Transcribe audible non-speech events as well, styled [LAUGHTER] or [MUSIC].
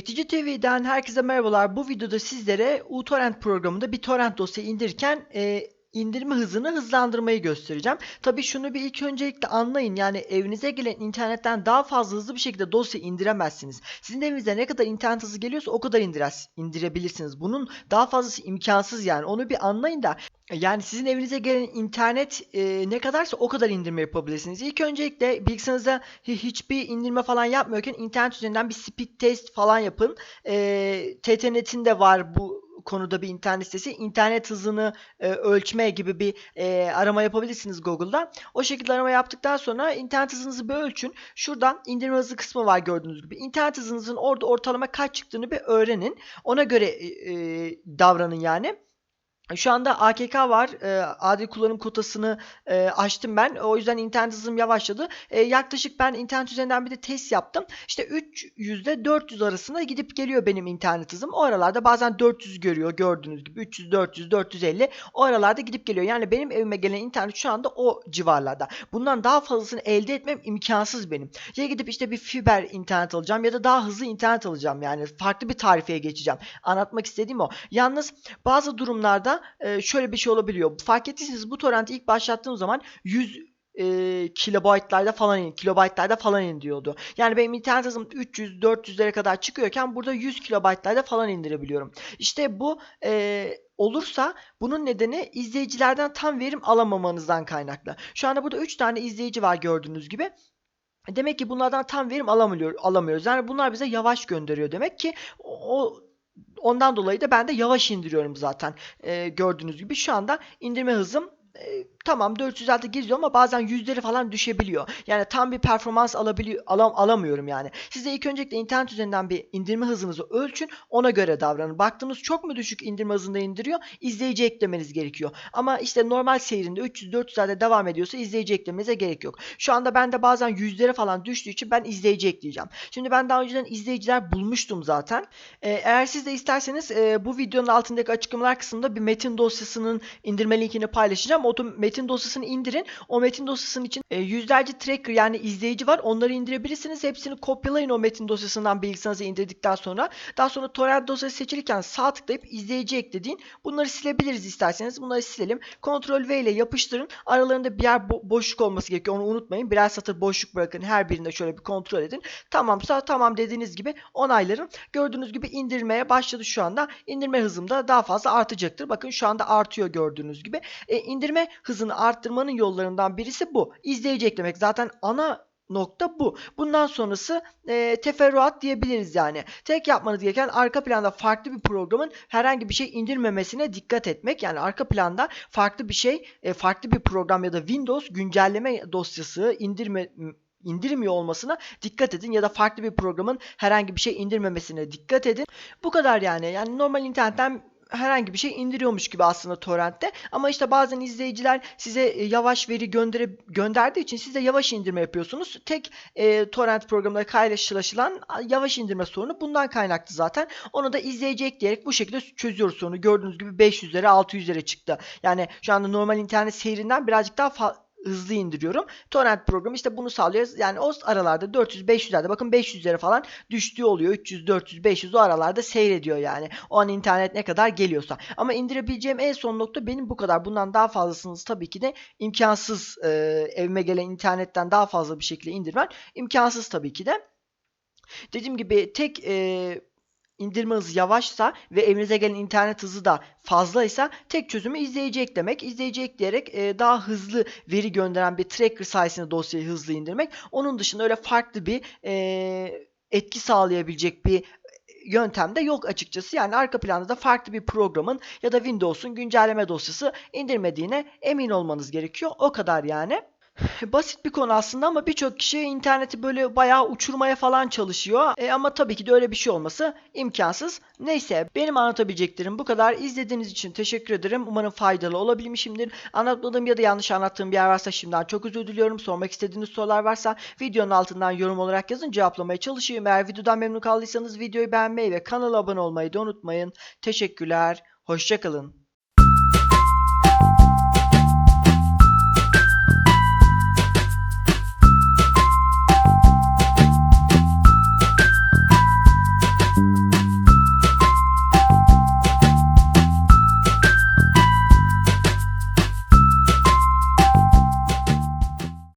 Eğitici TV'den herkese merhabalar. Bu videoda sizlere uTorrent programında bir torrent dosyayı indirirken e, indirme hızını hızlandırmayı göstereceğim. Tabii şunu bir ilk öncelikle anlayın. Yani evinize gelen internetten daha fazla hızlı bir şekilde dosya indiremezsiniz. Sizin evinize ne kadar internet hızı geliyorsa o kadar indirebilirsiniz. Bunun daha fazlası imkansız yani. Onu bir anlayın da yani sizin evinize gelen internet e, ne kadarsa o kadar indirme yapabilirsiniz. İlk öncelikle bilgisayarınıza hi- hiçbir indirme falan yapmıyorken internet üzerinden bir speed test falan yapın. E, TTNet'in de var bu konuda bir internet sitesi. İnternet hızını e, ölçme gibi bir e, arama yapabilirsiniz Google'da. O şekilde arama yaptıktan sonra internet hızınızı bir ölçün. Şuradan indirme hızı kısmı var gördüğünüz gibi. İnternet hızınızın orada ortalama kaç çıktığını bir öğrenin. Ona göre e, e, davranın yani. Şu anda AKK var. E, adil kullanım kotasını e, açtım ben. O yüzden internet hızım yavaşladı. E, yaklaşık ben internet üzerinden bir de test yaptım. İşte 300 ile 400 arasında gidip geliyor benim internet hızım. O aralarda bazen 400 görüyor gördüğünüz gibi. 300, 400, 450 o aralarda gidip geliyor. Yani benim evime gelen internet şu anda o civarlarda. Bundan daha fazlasını elde etmem imkansız benim. Ya gidip işte bir fiber internet alacağım ya da daha hızlı internet alacağım. Yani farklı bir tarifeye geçeceğim. Anlatmak istediğim o. Yalnız bazı durumlarda e, şöyle bir şey olabiliyor. Fark ettiyseniz bu torrenti ilk başlattığım zaman 100 e, kilobaytlarda falan in, kilobaytlarda falan indiriyordu. Yani benim internet hızım 300 400'lere kadar çıkıyorken burada 100 kilobaytlarda falan indirebiliyorum. İşte bu e, olursa bunun nedeni izleyicilerden tam verim alamamanızdan kaynaklı. Şu anda burada 3 tane izleyici var gördüğünüz gibi. Demek ki bunlardan tam verim alamıyor, alamıyoruz. Yani bunlar bize yavaş gönderiyor demek ki o ondan dolayı da ben de yavaş indiriyorum zaten. Ee, gördüğünüz gibi şu anda indirme hızım e, tamam 400'lerde geziyor ama bazen yüzleri falan düşebiliyor. Yani tam bir performans alabiliyor alam, alamıyorum yani. Siz de ilk öncelikle internet üzerinden bir indirme hızınızı ölçün. Ona göre davranın. Baktığınız çok mu düşük indirme hızında indiriyor? İzleyici eklemeniz gerekiyor. Ama işte normal seyrinde 300-400'lerde devam ediyorsa izleyici eklemenize gerek yok. Şu anda bende bazen yüzlere falan düştüğü için ben izleyici ekleyeceğim. Şimdi ben daha önceden izleyiciler bulmuştum zaten. Ee, eğer siz de isterseniz e, bu videonun altındaki açıklamalar kısmında bir metin dosyasının indirme linkini paylaşacağım. O metin dosyasını indirin. O metin dosyasının için e, yüzlerce tracker yani izleyici var. Onları indirebilirsiniz. Hepsini kopyalayın o metin dosyasından bilgisayarınıza indirdikten sonra. Daha sonra torrent dosyası seçilirken sağ tıklayıp izleyici eklediğin. Bunları silebiliriz isterseniz. Bunları silelim. Ctrl V ile yapıştırın. Aralarında bir yer bo- boşluk olması gerekiyor. Onu unutmayın. Birer satır boşluk bırakın. Her birinde şöyle bir kontrol edin. Tamamsa tamam dediğiniz gibi onaylarım. Gördüğünüz gibi indirmeye başladı şu anda. İndirme hızım da daha fazla artacaktır. Bakın şu anda artıyor gördüğünüz gibi. E, indirme hızını arttırmanın yollarından birisi bu. İzleyici eklemek. Zaten ana nokta bu. Bundan sonrası e, teferruat diyebiliriz yani. Tek yapmanız gereken arka planda farklı bir programın herhangi bir şey indirmemesine dikkat etmek. Yani arka planda farklı bir şey, e, farklı bir program ya da Windows güncelleme dosyası indirme indirmiyor olmasına dikkat edin ya da farklı bir programın herhangi bir şey indirmemesine dikkat edin. Bu kadar yani. Yani normal internetten herhangi bir şey indiriyormuş gibi aslında torrentte. Ama işte bazen izleyiciler size e, yavaş veri göndere, gönderdiği için siz de yavaş indirme yapıyorsunuz. Tek e, torrent programında paylaşılan yavaş indirme sorunu bundan kaynaklı zaten. Onu da izleyici ekleyerek bu şekilde çözüyoruz sorunu. Gördüğünüz gibi 500'lere 600'lere çıktı. Yani şu anda normal internet seyrinden birazcık daha fazla hızlı indiriyorum. Torrent programı işte bunu sağlıyor. Yani o aralarda 400-500'lerde bakın 500'lere falan düştüğü oluyor. 300, 400, 500 o aralarda seyrediyor yani. O an internet ne kadar geliyorsa. Ama indirebileceğim en son nokta benim bu kadar. Bundan daha fazlasınız tabii ki de imkansız e, evime gelen internetten daha fazla bir şekilde indirmen imkansız tabii ki de. Dediğim gibi tek e, indirme hızı yavaşsa ve evinize gelen internet hızı da fazlaysa tek çözümü izleyici eklemek. İzleyici ekleyerek e, daha hızlı veri gönderen bir tracker sayesinde dosyayı hızlı indirmek. Onun dışında öyle farklı bir e, etki sağlayabilecek bir yöntem de yok açıkçası. Yani arka planda da farklı bir programın ya da Windows'un güncelleme dosyası indirmediğine emin olmanız gerekiyor. O kadar yani. [SIGHS] Basit bir konu aslında ama birçok kişi interneti böyle bayağı uçurmaya falan çalışıyor. E, ama tabii ki de öyle bir şey olması imkansız. Neyse benim anlatabileceklerim bu kadar. İzlediğiniz için teşekkür ederim. Umarım faydalı olabilmişimdir. Anlatmadığım ya da yanlış anlattığım bir yer varsa şimdiden çok özür diliyorum. Sormak istediğiniz sorular varsa videonun altından yorum olarak yazın cevaplamaya çalışayım. Eğer videodan memnun kaldıysanız videoyu beğenmeyi ve kanala abone olmayı da unutmayın. Teşekkürler. Hoşçakalın.